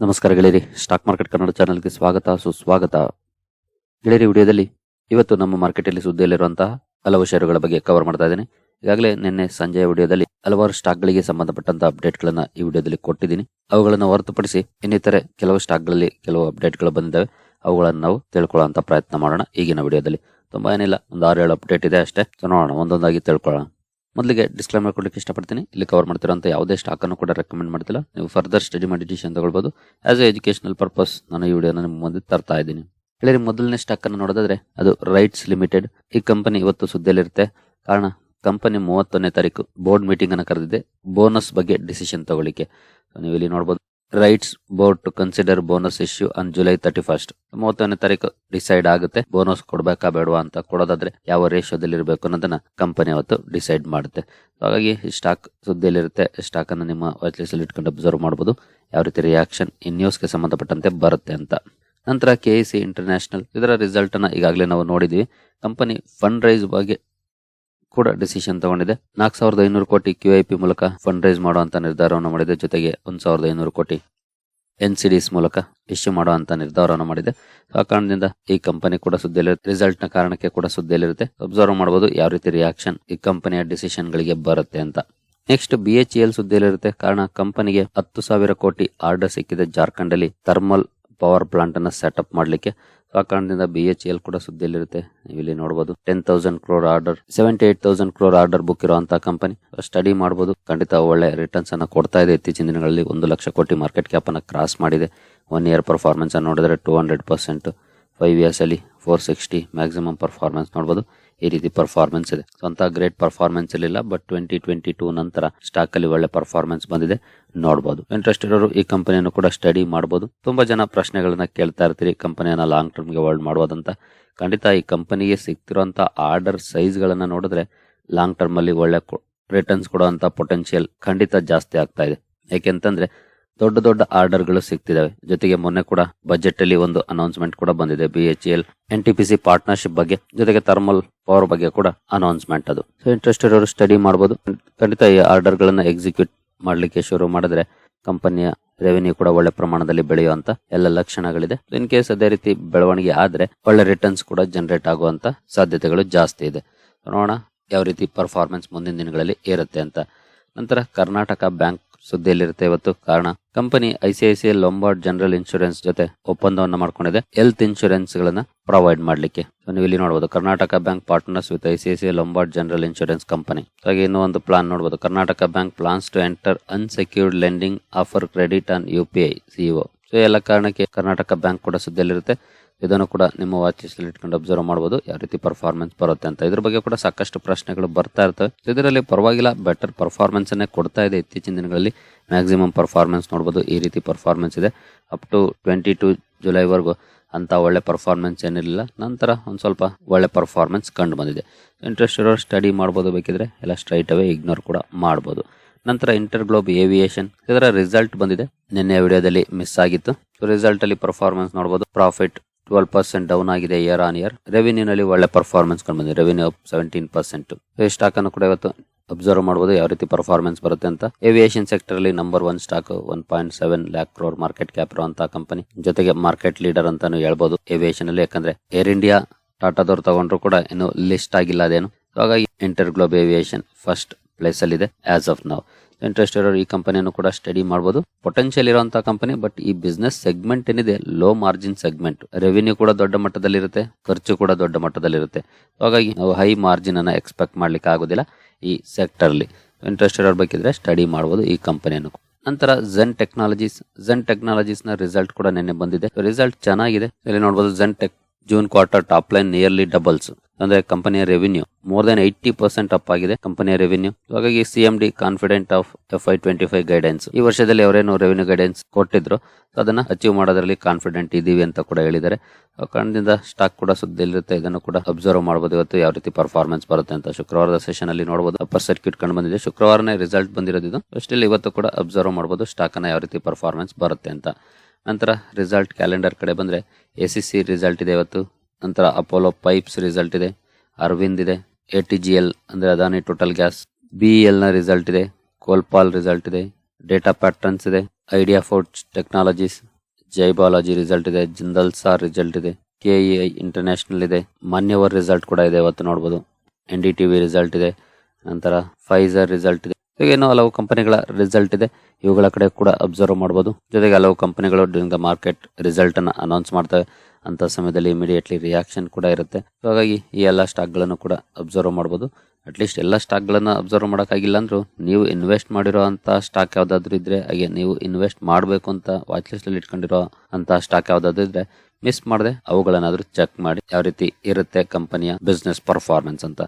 ನಮಸ್ಕಾರ ಗೆಳೆಯರಿ. Stock market Kannada ಚಾನಲ್ಗೆ ಸ್ವಾಗತ, ಸುಸ್ವಾಗತ. ಗೆಳೆಯರಿ, ವಿಡಿಯೋದಲ್ಲಿ ಇವತ್ತು ನಮ್ಮ ಮಾರ್ಕೆಟಲ್ಲಿ ಸುದ್ದಿಯಲ್ಲಿರುವಂತಹ ಹಲವು ಷೇರುಗಳ ಬಗ್ಗೆ ಕವರ್ ಮಾಡ್ತಾ ಇದ್ದೀನಿ. ಈಗಾಗಲೇ ನಿನ್ನೆ ಸಂಜೆಯ ವಿಡಿಯೋದಲ್ಲಿ ಹಲವಾರು ಸ್ಟಾಕ್ಗಳಿಗೆ ಸಂಬಂಧಪಟ್ಟಂತಹ ಅಪ್ಡೇಟ್ಗಳನ್ನ ಈ ವಿಡಿಯೋದಲ್ಲಿ ಕೊಟ್ಟಿದ್ದೀನಿ. ಅವುಗಳನ್ನು ಹೊರತುಪಡಿಸಿ ಇನ್ನಿತರೆ ಕೆಲವು ಸ್ಟಾಕ್ಗಳಲ್ಲಿ ಕೆಲವು ಅಪ್ಡೇಟ್ಗಳು ಬಂದಿದ್ದಾವೆ. ಅವುಗಳನ್ನು ನಾವು ತಿಳ್ಕೊಳ್ಳುವಂತ ಪ್ರಯತ್ನ ಮಾಡೋಣ ಈಗಿನ ವಿಡಿಯೋದಲ್ಲಿ. ತುಂಬಾ ಏನಿಲ್ಲ, ಒಂದು ಆರು ಏಳು ಅಪ್ಡೇಟ್ ಇದೆ ಅಷ್ಟೇ. ನೋಡೋಣ, ಒಂದೊಂದಾಗಿ ತಿಳ್ಕೊಳ್ಳೋಣ. ಮೊದಲಿಗೆ ಡಿಸ್ಕ್ಲೈಮರ್ ಕೊಡ್ಲಿಕ್ಕೆ ಇಷ್ಟಪಡ್ತೀನಿ. ಇಲ್ಲಿ ಕವರ್ ಮಾಡ್ತಿರೋಂಥ ಯಾವುದೇ ಸ್ಟಾಕ್ ಅನ್ನು ಕೂಡ ರೆಕಮೆಂಡ್ ಮಾಡ್ತಿಲ್ಲ. ನೀವು ಫರ್ದರ್ ಸ್ಟಡಿ ಮಾಡಿ ಡಿಸಿಷನ್ ತಗೊಳ್ಬಹುದು ಆಸ್ ಎ ಎಜುಕೇಶನಲ್ ಪರ್ಪಸ್ ನಾನು ಈ ವಿಡಿಯೋನ ನಿಮ್ಮ ಮುಂದೆ ತರ್ತಾ ಇದ್ದೀನಿ. ಹೇಳಿದ್ರೆ ಮೊದಲನೇ ಸ್ಟಾಕ್ ಅನ್ನು ನೋಡೋದಾದ್ರೆ, ಅದು ರೈಟ್ಸ್ ಲಿಮಿಟೆಡ್ ಈ ಕಂಪನಿ ಇವತ್ತು ಸುದ್ದಿಯಲ್ಲಿರುತ್ತೆ. ಕಾರಣ ಕಂಪನಿ ಮೂವತ್ತೊಂದನೇ ತಾರೀಕು ಬೋರ್ಡ್ ಮೀಟಿಂಗ್ ಅನ್ನು ಕರೆದಿದೆ. ಬೋನಸ್ ಬಗ್ಗೆ ಡಿಸಿಷನ್ ತಗೊಳ್ಳಿಕ್ಕೆ. ನೀವು ಇಲ್ಲಿ ನೋಡಬಹುದು RITES board to consider bonus issue on July thirty first ಮೂವತ್ತನೇ ತಾರೀಕು ಡಿಸೈಡ್ ಆಗುತ್ತೆ. ಬೋನಸ್ ಕೊಡಬೇಕಾ, ಬೇಡವಾ ಅಂತ ಕೊಡೋದಾದ್ರೆ ಯಾವ ರೇಷಿಯೋದಲ್ಲಿ ಇರಬೇಕು ಅನ್ನೋದನ್ನ ಕಂಪನಿ ಅವತ್ತು ಡಿಸೈಡ್ ಮಾಡುತ್ತೆ. ಹಾಗಾಗಿ ಸ್ಟಾಕ್ ಸುದ್ದಿಯಲ್ಲಿರುತ್ತೆ. ಸ್ಟಾಕ್ ಅನ್ನು ನಿಮ್ಮ ವಾಚ್ ಅಲ್ಲಿ ಇಟ್ಕೊಂಡು ಅಬ್ಸರ್ವ್ ಮಾಡಬಹುದು ಯಾವ ರೀತಿ ರಿಯಾಕ್ಷನ್ ಈ ನ್ಯೂಸ್ಗೆ ಸಂಬಂಧಪಟ್ಟಂತೆ ಬರುತ್ತೆ ಅಂತ. ನಂತರ ಕೆ ಸಿ ಇಂಟರ್ನ್ಯಾಷನಲ್ ಇದರ ರಿಸಲ್ಟ್ ಅನ್ನ ಈಗಾಗಲೇ ನಾವು ನೋಡಿದ್ವಿ. ಕಂಪನಿ ಫಂಡ್ ರೈಸ್ ಬಗ್ಗೆ ಕೂಡ ಡಿಸಿಷನ್ ತಗೊಂಡಿದೆ. ನಾಲ್ಕು ಸಾವಿರದ ಐನೂರು ಕೋಟಿ ಕ್ಯೂ ಐ ಪಿ ಮೂಲಕ ಫಂಡ್ ರೈಸ್ ಮಾಡುವಂತ ನಿರ್ಧಾರವನ್ನು ಮಾಡಿದೆ. ಜೊತೆಗೆ ಒಂದ್ ಸಾವಿರದ ಐನೂರು ಕೋಟಿ ಎನ್ ಸಿ ಡಿಸ್ ಮೂಲಕ ಇಶ್ಯೂ ಮಾಡುವಂತ ನಿರ್ಧಾರವನ್ನು ಮಾಡಿದೆ. ಆ ಕಾರಣದಿಂದ ಈ ಕಂಪನಿ ಕೂಡ ಸುದ್ದಿಯಲ್ಲಿರುತ್ತೆ ರಿಸಲ್ಟ್ನ ಕಾರಣಕ್ಕೆ ಕೂಡ ಸುದ್ದಿಯಲ್ಲಿರುತ್ತೆ. ಅಬ್ಸರ್ವ್ ಮಾಡಬಹುದು ಯಾವ ರೀತಿ ರಿಯಾಕ್ಷನ್ ಈ ಕಂಪನಿಯ ಡಿಸಿಷನ್ ಗಳಿಗೆ ಬರುತ್ತೆ ಅಂತ. ನೆಕ್ಸ್ಟ್ ಬಿ ಎಚ್ ಎಲ್ ಸುದ್ದಿಯಲ್ಲಿರುತ್ತೆ. ಕಾರಣ ಕಂಪನಿಗೆ ಹತ್ತು ಸಾವಿರ ಕೋಟಿ ಆರ್ಡರ್ ಸಿಕ್ಕಿದೆ. ಜಾರ್ಖಂಡ್ ಅಲ್ಲಿ ಥರ್ಮಲ್ ಪವರ್ ಪ್ಲಾಂಟ್ ಅನ್ನ ಸೆಟಪ್ ಮಾಡ್ಲಿಕ್ಕೆ. ಆ ಕಾರಣದಿಂದ ಬಿ ಎಚ್ ಎಲ್ ಕೂಡ ಸುದ್ದಿಯಲ್ಲಿರುತ್ತೆ. ನೀವು ಇಲ್ಲಿ ನೋಡಬಹುದು ten thousand crore order seventy eight thousand crore order book ಇರುವಂತಹ ಕಂಪನಿ ಸ್ಟಡಿ ಮಾಡಬಹುದು ಖಂಡಿತ ಒಳ್ಳೆ ರಿಟರ್ನ್ಸ್ ಅನ್ನ ಕೊಡ್ತಾ ಇದೆ. ಇತ್ತೀಚಿನ ದಿನಗಳಲ್ಲಿ ಒಂದು ಲಕ್ಷ ಕೋಟಿ ಮಾರ್ಕೆಟ್ ಕ್ಯಾಪ್ ಅನ್ನ ಕ್ರಾಸ್ ಮಾಡಿದೆ. ಒನ್ ಇಯರ್ ಪರ್ಫಾರ್ಮೆನ್ಸ್ ಅನ್ನ ನೋಡಿದ್ರೆ two hundred percent five years ಅಲ್ಲಿ ಫೋರ್ ಸಿಕ್ಸ್ಟಿ ಮ್ಯಾಕ್ಸಿಮಮ್ ಪರ್ಫಾರ್ಮೆನ್ಸ್ ನೋಡಬಹುದು ಈ ರೀತಿ ಪರ್ಫಾರ್ಮೆನ್ಸ್ ಇದೆ. ಸ್ವಂತ ಗ್ರೇಟ್ ಪರ್ಫಾರ್ಮೆನ್ಸ್ ಇರಲಿಲ್ಲ ಬಟ್ ಟ್ವೆಂಟಿ ಟ್ವೆಂಟಿ ಟೂ ನಂತರ ಸ್ಟಾಕ್ ಅಲ್ಲಿ ಒಳ್ಳೆ ಪರ್ಫಾರ್ಮೆನ್ಸ್ ಬಂದಿದೆ ನೋಡಬಹುದು ಇಂಟ್ರೆಸ್ಟ್ ಇರೋರು ಈ ಕಂಪನಿಯನ್ನು ಕೂಡ ಸ್ಟಡಿ ಮಾಡಬಹುದು ತುಂಬಾ ಜನ ಪ್ರಶ್ನೆಗಳನ್ನ ಕೇಳ್ತಾ ಇರ್ತೀರಿ ಕಂಪನಿಯನ್ನ ಲಾಂಗ್ ಟರ್ಮ್ಗೆ ಹೋಲ್ಡ್ ಮಾಡುವುದಂತ. ಖಂಡಿತ ಈ ಕಂಪನಿಗೆ ಸಿಗ್ತಿರುವಂತ ಆರ್ಡರ್ ಸೈಜ್ ಗಳನ್ನ ನೋಡಿದ್ರೆ ಲಾಂಗ್ ಟರ್ಮ್ ಅಲ್ಲಿ ಒಳ್ಳೆ ರಿಟರ್ನ್ಸ್ ಕೊಡುವಂತ ಪೊಟೆನ್ಶಿಯಲ್ ಖಂಡಿತ ಜಾಸ್ತಿ ಆಗ್ತಾ ಇದೆ. ಯಾಕೆಂತಂದ್ರೆ ದೊಡ್ಡ ದೊಡ್ಡ ಆರ್ಡರ್ಗಳು ಸಿಗ್ತಿದಾವೆ. ಜೊತೆಗೆ ಮೊನ್ನೆ ಕೂಡ ಬಜೆಟ್ ಅಲ್ಲಿ ಒಂದು ಅನೌನ್ಸ್ಮೆಂಟ್ ಕೂಡ ಬಂದಿದೆ. B H L N T P C partnership ಬಗ್ಗೆ, ಜೊತೆಗೆ ಥರ್ಮಲ್ ಪವರ್ ಬಗ್ಗೆ ಕೂಡ ಅನೌನ್ಸ್ಮೆಂಟ್ ಅದು. ಸೊ ಇಂಟ್ರೆಸ್ಟೆಡ್ ಅವರು ಸ್ಟಡಿ ಮಾಡಬಹುದು ಖಂಡಿತ ಈ ಆರ್ಡರ್ ಗಳನ್ನ ಎಕ್ಸಿಕ್ಯೂಟ್ ಮಾಡ್ಲಿಕ್ಕೆ ಶುರು ಮಾಡಿದ್ರೆ ಕಂಪನಿಯ ರೆವೆನ್ಯೂ ಕೂಡ ಒಳ್ಳೆ ಪ್ರಮಾಣದಲ್ಲಿ ಬೆಳೆಯುವಂತ ಎಲ್ಲ ಲಕ್ಷಣಗಳಿದೆ. ಇನ್ ಕೇಸ್ ಅದೇ ರೀತಿ ಬೆಳವಣಿಗೆ ಆದ್ರೆ ಒಳ್ಳೆ ರಿಟರ್ನ್ಸ್ ಕೂಡ ಜನರೇಟ್ ಆಗುವಂತ ಸಾಧ್ಯತೆಗಳು ಜಾಸ್ತಿ ಇದೆ. ನೋಡೋಣ ಯಾವ ರೀತಿ ಪರ್ಫಾರ್ಮೆನ್ಸ್ ಮುಂದಿನ ದಿನಗಳಲ್ಲಿ ಇರುತ್ತೆ ಅಂತ. ನಂತರ ಕರ್ನಾಟಕ ಬ್ಯಾಂಕ್ ಸುದ್ದಿಯಲ್ಲಿರುತ್ತೆ ಇವತ್ತು. ಕಾರಣ, company ICICI Lombard General Insurance ಜೊತೆ ಒಪ್ಪಂದವನ್ನ ಮಾಡ್ಕೊಂಡಿದೆ. ಹೆಲ್ತ್ ಇನ್ಶೂರೆನ್ಸ್ ಗಳನ್ನ ಪ್ರೊವೈಡ್ ಮಾಡ್ಲಿಕ್ಕೆ. ನೀವು ಇಲ್ಲಿ ನೋಡಬಹುದು Karnataka Bank partners with ICICI Lombard General Insurance company. ಹಾಗೆ ಇನ್ನೂ ಒಂದು ಪ್ಲಾನ್ ನೋಡಬಹುದು Karnataka Bank plans to enter unsecured lending offer credit on U P I CEO so, ಎಲ್ಲ ಕಾರಣಕ್ಕೆ ಕರ್ನಾಟಕ ಬ್ಯಾಂಕ್ ಕೂಡ ಸುದ್ದಿಯಲ್ಲಿರುತ್ತೆ. ಇದನ್ನು ಕೂಡ ನಿಮ್ಮ ವಾಚ್ ಲಿಸ್ಟ್ ಇಟ್ಕೊಂಡು ಅಬ್ಸರ್ವ್ ಮಾಡಬಹುದು ಯಾವ ರೀತಿ ಪರ್ಫಾರ್ಮೆನ್ಸ್ ಬರುತ್ತೆ ಅಂತ. ಇದ್ರ ಬಗ್ಗೆ ಕೂಡ ಸಾಕಷ್ಟು ಪ್ರಶ್ನೆಗಳು ಬರ್ತಾ ಇರ್ತವೆ. ಇದರಲ್ಲಿ ಪರವಾಗಿಲ್ಲ ಬೆಟರ್ ಪರ್ಫಾರ್ಮೆನ್ಸ್ ಅನ್ನೇ ಕೊಡ್ತಾ ಇದೆ ಇತ್ತೀಚಿನ ದಿನಗಳಲ್ಲಿ. ಮ್ಯಾಕ್ಸಿಮಮ್ ಪರ್ಫಾರ್ಮೆನ್ಸ್ ನೋಡಬಹುದು ಈ ರೀತಿ ಪರ್ಫಾರ್ಮೆನ್ಸ್ ಇದೆ. ಅಪ್ ಟು ಟ್ವೆಂಟಿ ಟು ಜುಲೈವರೆಗೂ ಅಂತ ಒಳ್ಳೆ ಪರ್ಫಾರ್ಮೆನ್ಸ್ ಏನಿರಲಿಲ್ಲ. ನಂತರ ಒಂದು ಸ್ವಲ್ಪ ಒಳ್ಳೆ ಪರ್ಫಾರ್ಮೆನ್ಸ್ ಕಂಡು ಬಂದಿದೆ. ಇಂಟ್ರೆಸ್ಟ್ ಇರೋರು ಸ್ಟಡಿ ಮಾಡ್ಬೋದು ಬೇಕಿದ್ರೆ ಎಲ್ಲ ಸ್ಟ್ರೈಟ್ ಅವೇ ಇಗ್ನೋರ್ ಕೂಡ ಮಾಡ್ಬೋದು. ನಂತರ ಇಂಟರ್ ಗ್ಲೋಬ್ ಏವಿಯೇಷನ್ ಇದರ ರಿಸಲ್ಟ್ ಬಂದಿದೆ. ನಿನ್ನೆ ವಿಡಿಯೋದಲ್ಲಿ ಮಿಸ್ ಆಗಿತ್ತು. ರಿಸಲ್ಟ್ ಅಲ್ಲಿ ಪರ್ಫಾರ್ಮೆನ್ಸ್ ನೋಡಬಹುದು ಪ್ರಾಫಿಟ್ ಟ್ವೆಲ್ ಪರ್ಸೆಂಟ್ ಡೌನ್ ಆಗಿದೆ ಇಯರ್ ಆನ್ ಇಯರ್ ರೆವಿನ್ಯೂನಲ್ಲಿ ಒಳ್ಳೆ ಪರ್ಫಾರ್ಮೆನ್ಸ್ ಕಂಡು ಬಂದಿದೆ ರೆವಿನ್ಯೂ ಸೆವೆಂಟೀನ್ ಪರ್ಸೆಂಟ್ ಸ್ಟಾಕ್ ಅನ್ನು ಕೂಡ ಇವತ್ತು ಅಬ್ಸರ್ವ್ ಮಾಡಬಹುದು ಯಾವ ರೀತಿ ಪರ್ಫಾರ್ಮೆನ್ಸ್ ಬರುತ್ತೆ ಅಂತ. ಏವಿಯೇಷನ್ ಸೆಕ್ಟರ್ ಅಲ್ಲಿ number one stock one point seven lakh crore market cap ಅಂತ ಕಂಪನಿ ಜೊತೆಗೆ ಮಾರ್ಕೆಟ್ ಲೀಡರ್ ಅಂತಾನು ಹೇಳ್ಬೋದು ಏವಿಯೇಷನ್ ಅಲ್ಲಿ. ಯಾಕಂದ್ರೆ ಏರ್ ಇಂಡಿಯಾ ಟಾಟಾದವ್ರು ತಗೊಂಡ್ರು ಕೂಡ ಇನ್ನು ಲಿಸ್ಟ್ ಆಗಿಲ್ಲ ಅದೇನು. ಹಾಗಾಗಿ InterGlobe Aviation first place ಅಲ್ಲಿ ಇದೆ ಆಸ್ ಆಫ್ ನಾವು ಇಂಟ್ರೆಸ್ಟ್ ಇರೋರು ಈ ಕಂಪನಿಯನ್ನು ಕೂಡ ಸ್ಟಡಿ ಮಾಡಬಹುದು ಪೊಟೆನ್ಶಿಯಲ್ ಇರುವಂತಹ ಕಂಪನಿ ಬಟ್ ಈ ಬಿಸ್ನೆಸ್ ಸೆಗ್ಮೆಂಟ್ ಏನಿದೆ ಲೋ ಮಾರ್ಜಿನ್ ಸೆಗ್ಮೆಂಟ್ ರೆವಿನ್ಯೂ ಕೂಡ ದೊಡ್ಡ ಮಟ್ಟದಲ್ಲಿರುತ್ತೆ, ಖರ್ಚು ಕೂಡ ದೊಡ್ಡ ಮಟ್ಟದಲ್ಲಿರುತ್ತೆ. ಹಾಗಾಗಿ ನಾವು ಹೈ ಮಾರ್ಜಿನ್ ಅನ್ನ ಎಕ್ಸ್ಪೆಕ್ಟ್ ಮಾಡ್ಲಿಕ್ಕೆ ಆಗೋದಿಲ್ಲ ಈ ಸೆಕ್ಟರ್ ಅಲ್ಲಿ. ಇಂಟ್ರೆಸ್ಟ್ ಇರೋರ್ ಬೇಕಿದ್ರೆ ಸ್ಟಡಿ ಮಾಡಬಹುದು ಈ ಕಂಪನಿಯನ್ನು ನಂತರ ಝೆನ್ ಟೆಕ್ನಾಲಜೀಸ್ ಝನ್ ಟೆಕ್ನಾಲಜೀಸ್ನ ರಿಸಲ್ಟ್ ಕೂಡ ನಿನ್ನೆ ಬಂದಿದೆ. ರಿಸಲ್ಟ್ ಚೆನ್ನಾಗಿದೆ. ಇಲ್ಲಿ ನೋಡಬಹುದು Zen Tech June quarter top line nearly doubles ಅಂದ್ರೆ ಕಂಪನಿಯ revenue more than eighty percent up ಆಗಿದೆ ಕಂಪನಿಯ ರೆವಿನ್ಯೂ ಹಾಗಾಗಿ C M D confident of F I twenty five guidance ಈ ವರ್ಷದಲ್ಲಿ ಅವರೇನು ರೆವಿನ್ಯೂ ಗೈಡೆನ್ಸ್ ಕೊಟ್ಟಿದ್ರು ಅದನ್ನು ಅಚೀವ್ ಮಾಡೋದ್ರಲ್ಲಿ ಕಾನ್ಫಿಡೆಂಟ್ ಇದೀವಿ ಅಂತ ಕೂಡ ಹೇಳಿದ್ದಾರೆ. ಕಾರಣದಿಂದ ಸ್ಟಾಕ್ ಕೂಡ ಸುದ್ದಿಲಿರುತ್ತೆ ಇದನ್ನು ಕೂಡ ಅಬ್ಸರ್ವ್ ಮಾಡಬಹುದು ಇವತ್ತು ಯಾವ ರೀತಿ ಪರ್ಫಾರ್ಮೆನ್ಸ್ ಬರುತ್ತೆ ಅಂತ ಶುಕ್ರವಾರದ ಸೆಷನ್ ಅಲ್ಲಿ ನೋಡಬಹುದು ಅಪ್ಪರ್ ಸರ್ಕ್ಯೂಟ್ ಕಂಡು ಬಂದಿದೆ. ಶುಕ್ರವಾರನೇ ರಿಸಲ್ಟ್ ಬಂದಿರೋದಿದ್ದು ಸ್ಟಿಲ್ ಇವತ್ತು ಕೂಡ ಅಬ್ಸರ್ವ್ ಮಾಡಬಹುದು ಸ್ಟಾಕ್ ಯಾವ ರೀತಿ ಪರ್ಫಾರ್ಮೆನ್ಸ್ ಬರುತ್ತೆ ಅಂತ. ನಂತರ ರಿಸಲ್ಟ್ ಕ್ಯಾಲೆಂಡರ್ ಕಡೆ ಬಂದ್ರೆ ಎ ಸಿ ರಿಸಲ್ಟ್ ಇದೆ ಇವತ್ತು. ನಂತರ ಅಪೋಲೋ ಪೈಪ್ಸ್ ರಿಸಲ್ಟ್ ಇದೆ ಅರವಿಂದ್ ಇದೆ ಎ ಟಿ ಜಿ ಎಲ್ ಅಂದ್ರೆ ಅದಾನಿ ಟೋಟಲ್ ಗ್ಯಾಸ್ ಬಿ ನ ರಿಸಲ್ಟ್ ಇದೆ ಕೋಲ್ಪಾಲ್ ರಿಸಲ್ಟ್ ಇದೆ ಡೇಟಾ ಪ್ಯಾಟರ್ನ್ಸ್ ಇದೆ ಐಡಿಯಾ ಫೋರ್ಟ್ ಟೆಕ್ನಾಲಜೀಸ್ ಜೈಬಾಲಜಿ ರಿಸಲ್ಟ್ ಇದೆ ಜಿಂದಲ್ ಸಾರ್ ರಿಸಲ್ಟ್ ಇದೆ ಕೆ ಇ ಐ ಇಂಟರ್ನ್ಯಾಷನಲ್ ಇದೆ ಮಾನ್ಯವರ್ ರಿಸಲ್ಟ್ ಕೂಡ ಇದೆ ಇವತ್ತು ನೋಡಬಹುದು N D T V result ಇದೆ, ನಂತರ ಫೈಸರ್ ರಿಸಲ್ಟ್ ಇದೆ. ಹೀಗೆ ಇನ್ನೂ ಹಲವು ಕಂಪನಿಗಳ ರಿಸಲ್ಟ್ ಇದೆ. ಇವುಗಳ ಕಡೆ ಕೂಡ ಅಬ್ಸರ್ವ್ ಮಾಡಬಹುದು ಜೊತೆಗೆ ಹಲವು ಕಂಪನಿಗಳು ಡ್ಯೂರಿಂಗ್ ದ ಮಾರ್ಕೆಟ್ ರಿಸಲ್ಟ್ ಅನ್ನು ಅನೌನ್ಸ್ ಮಾಡ್ತವೆ. ಅಂತ ಸಮಯದಲ್ಲಿ ಇಮಿಡಿಯೇಟ್ಲಿ ರಿಯಾಕ್ಷನ್ ಕೂಡ ಇರುತ್ತೆ. ಹಾಗಾಗಿ ಈ ಎಲ್ಲ ಸ್ಟಾಕ್ಗಳನ್ನು ಕೂಡ ಅಬ್ಸರ್ವ್ ಮಾಡಬಹುದು ಅಟ್ಲೀಸ್ಟ್ ಎಲ್ಲ ಸ್ಟಾಕ್ಗಳನ್ನು ಅಬ್ಸರ್ವ್ ಮಾಡೋಕ್ಕಾಗಿಲ್ಲ ಅಂದರೂ ನೀವು ಇನ್ವೆಸ್ಟ್ ಮಾಡಿರೋ ಅಂಥ ಸ್ಟಾಕ್ ಯಾವುದಾದ್ರೂ ಇದ್ರೆ, ಹಾಗೆ ನೀವು ಇನ್ವೆಸ್ಟ್ ಮಾಡಬೇಕು ಅಂತ ವಾಚ್ ಲಿಸ್ಟ್ ಅಲ್ಲಿ ಇಟ್ಕೊಂಡಿರೋ ಅಂತ ಸ್ಟಾಕ್ ಯಾವುದಾದ್ರೂ ಇದ್ರೆ ಮಿಸ್ ಮಾಡದೆ, ಅವುಗಳನ್ನಾದರೂ ಚೆಕ್ ಮಾಡಿ ಯಾವ ರೀತಿ ಇರುತ್ತೆ ಕಂಪನಿಯ ಬಿಸ್ನೆಸ್ ಪರ್ಫಾರ್ಮೆನ್ಸ್ ಅಂತ.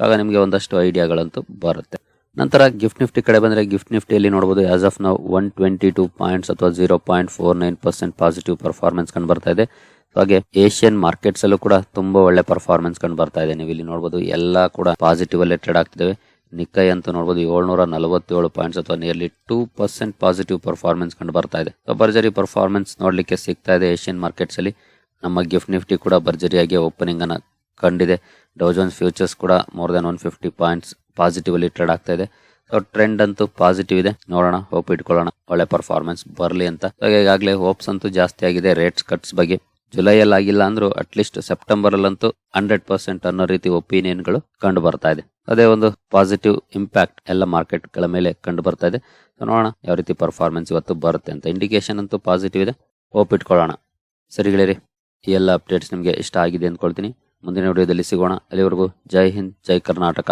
ಆಗ ನಿಮಗೆ ಒಂದಷ್ಟು ಐಡಿಯಾಗಳಂತೂ ಬರುತ್ತೆ. ನಂತರ ಗಿಫ್ಟ್ ನಿಫ್ಟಿ ಕಡೆ ಬಂದ್ರೆ ಗಿಫ್ಟ್ ನಿಫ್ಟಿಯಲ್ಲಿ ನೋಡಬಹುದು ಆಸ್ ಆಫ್ ನಾವು ಒನ್ ಟ್ವೆಂಟಿ ಟೂ ಪಾಯಿಂಟ್ಸ್ ಅಥವಾ zero point four nine percent positive performance ಕಂಡು ಬರ್ತಾ ಇದೆ. ಹಾಗೆ ಏಷ್ಯನ್ ಮಾರ್ಕೆಟ್ಸ್ ಅಲ್ಲೂ ಕೂಡ ತುಂಬಾ ಒಳ್ಳೆ ಪರ್ಫಾರ್ಮೆನ್ಸ್ ಕಂಡು ಬರ್ತಾ ಇದೆ. ನೀವು ಇಲ್ಲಿ ನೋಡಬಹುದು ಎಲ್ಲ ಕೂಡ ಪಾಸಿಟಿವ್ ಅಲ್ಲೇ ಟ್ರೇಡ್ ಆಗ್ತಿದ್ದಾವೆ. ನಿಕ್ಕೈ ಅಂತ ನೋಡಬಹುದು ಏಳ್ನೂರ ನಲವತ್ತೇಳು ಪಾಯಿಂಟ್ಸ್ ಅಥವಾ nearly two percent positive performance ಕಂಡು ಬರ್ತಾ ಇದೆ. ಭರ್ಜರಿ ಪರ್ಫಾರ್ಮೆನ್ಸ್ ನೋಡ್ಲಿಕ್ಕೆ ಸಿಗ್ತಾ ಇದೆ ಏಷ್ಯನ್ ಮಾರ್ಕೆಟ್ಸ್ ಅಲ್ಲಿ. ನಮ್ಮ ಗಿಫ್ಟ್ ನಿಫ್ಟಿ ಕೂಡ ಭರ್ಜರಿಯಾಗಿ ಓಪನಿಂಗ್ ಅನ್ನ ಕಂಡಿದೆ. ಡೌಜೋನ್ಸ್ ಫ್ಯೂಚರ್ಸ್ ಕೂಡ more than one fifty points positive ಅಲ್ಲಿ ಟ್ರೇಡ್ ಆಗ್ತಾ ಇದೆ. ಸೊ ಟ್ರೆಂಡ್ ಅಂತೂ ಪಾಸಿಟಿವ್ ಇದೆ. ನೋಡೋಣ ಹೋಪ್ ಇಟ್ಕೊಳ್ಳೋಣ. ಒಳ್ಳೆ ಪರ್ಫಾರ್ಮೆನ್ಸ್ ಬರಲಿ ಅಂತ. ಈಗಾಗಲೇ ಹೋಪ್ಸ್ ಅಂತೂ ಜಾಸ್ತಿ ಆಗಿದೆ. ರೇಟ್ಸ್ ಕಟ್ಸ್ ಬಗ್ಗೆ ಜುಲೈಯಲ್ಲಿ ಆಗಿಲ್ಲ ಅಂದ್ರೂ ಅಟ್ಲೀಸ್ಟ್ ಸೆಪ್ಟೆಂಬರ್ ಅಲ್ಲಂತೂ ಹಂಡ್ರೆಡ್ ಪರ್ಸೆಂಟ್ ಅನ್ನೋ ರೀತಿ ಒಪಿನಿಯನ್ಗಳು ಕಂಡು ಬರ್ತಾ ಇದೆ. ಅದೇ ಒಂದು ಪಾಸಿಟಿವ್ ಇಂಪ್ಯಾಕ್ಟ್ ಎಲ್ಲ ಮಾರ್ಕೆಟ್ಗಳ ಮೇಲೆ ಕಂಡು ಬರ್ತಾ ಇದೆ. ನೋಡೋಣ ಯಾವ ರೀತಿ ಪರ್ಫಾರ್ಮೆನ್ಸ್ ಇವತ್ತು ಬರುತ್ತೆ ಅಂತ. ಇಂಡಿಕೇಶನ್ ಅಂತೂ ಪಾಸಿಟಿವ್ ಇದೆ. ಹೋಪ್ ಇಟ್ಕೊಳ್ಳೋಣ. ಸರಿ ಗೆಳೆಯರಿ, ಈ ಎಲ್ಲ ಅಪ್ಡೇಟ್ಸ್ ನಿಮಗೆ ಇಷ್ಟ ಆಗಿದೆ ಅಂದ್ಕೊಳ್ತೀನಿ. ಮುಂದಿನ ವಿಡಿಯೋದಲ್ಲಿ ಸಿಗೋಣ. ಅಲ್ಲಿವರೆಗೂ ಜೈ ಹಿಂದ್, ಜೈ ಕರ್ನಾಟಕ.